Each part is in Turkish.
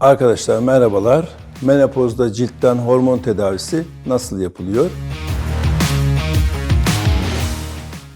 Arkadaşlar merhabalar. Menopozda ciltten hormon tedavisi nasıl yapılıyor?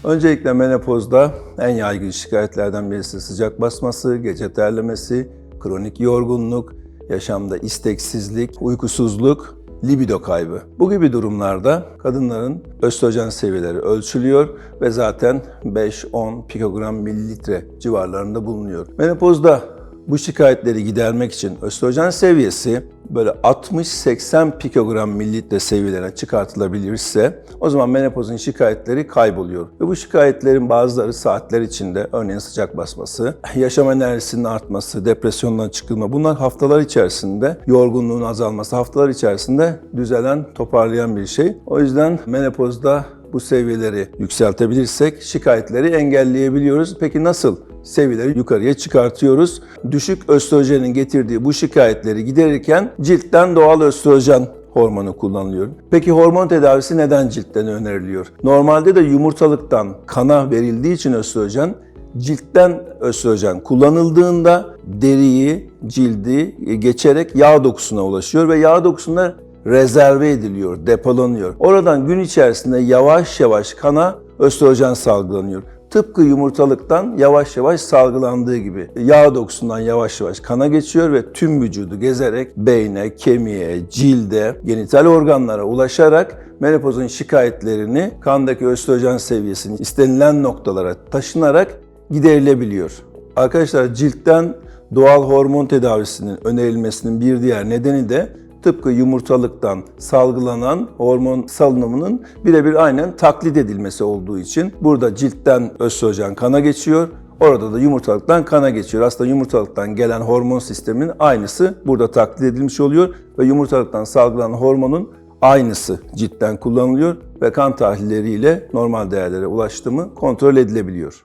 Öncelikle menopozda en yaygın şikayetlerden birisi sıcak basması, gece terlemesi, kronik yorgunluk, yaşamda isteksizlik, uykusuzluk, libido kaybı. Bu gibi durumlarda kadınların östrojen seviyeleri ölçülüyor ve zaten 5-10 pikogram mililitre civarlarında bulunuyor. Menopozda bu şikayetleri gidermek için östrojen seviyesi böyle 60-80 pikogram mililitre seviyelerine çıkartılabilirse o zaman menopozun şikayetleri kayboluyor. Ve bu şikayetlerin bazıları saatler içinde örneğin sıcak basması, yaşam enerjisinin artması, depresyondan çıkılma bunlar haftalar içerisinde yorgunluğun azalması haftalar içerisinde düzelen, toparlayan bir şey. O yüzden menopozda bu seviyeleri yükseltebilirsek şikayetleri engelleyebiliyoruz. Peki nasıl seviyeleri yukarıya çıkartıyoruz? Düşük östrojenin getirdiği bu şikayetleri giderirken ciltten doğal östrojen hormonu kullanılıyor. Peki hormon tedavisi neden ciltten öneriliyor? Normalde de yumurtalıktan kana verildiği için östrojen ciltten östrojen kullanıldığında deriyi, cildi geçerek yağ dokusuna ulaşıyor ve yağ dokusunda rezerve ediliyor, depolanıyor. Oradan gün içerisinde yavaş yavaş kana östrojen salgılanıyor. Tıpkı yumurtalıktan yavaş yavaş salgılandığı gibi yağ dokusundan yavaş yavaş kana geçiyor ve tüm vücudu gezerek beyne, kemiğe, cilde, genital organlara ulaşarak menopozun şikayetlerini kandaki östrojen seviyesini istenilen noktalara taşınarak giderilebiliyor. Arkadaşlar ciltten doğal hormon tedavisinin önerilmesinin bir diğer nedeni de tıpkı yumurtalıktan salgılanan hormon salınımının birebir aynen taklit edilmesi olduğu için burada ciltten östrojen kana geçiyor. Orada da yumurtalıktan kana geçiyor. Aslında yumurtalıktan gelen hormon sisteminin aynısı burada taklit edilmiş oluyor ve yumurtalıktan salgılanan hormonun aynısı ciltten kullanılıyor ve kan tahlilleriyle normal değerlere ulaştı mı kontrol edilebiliyor.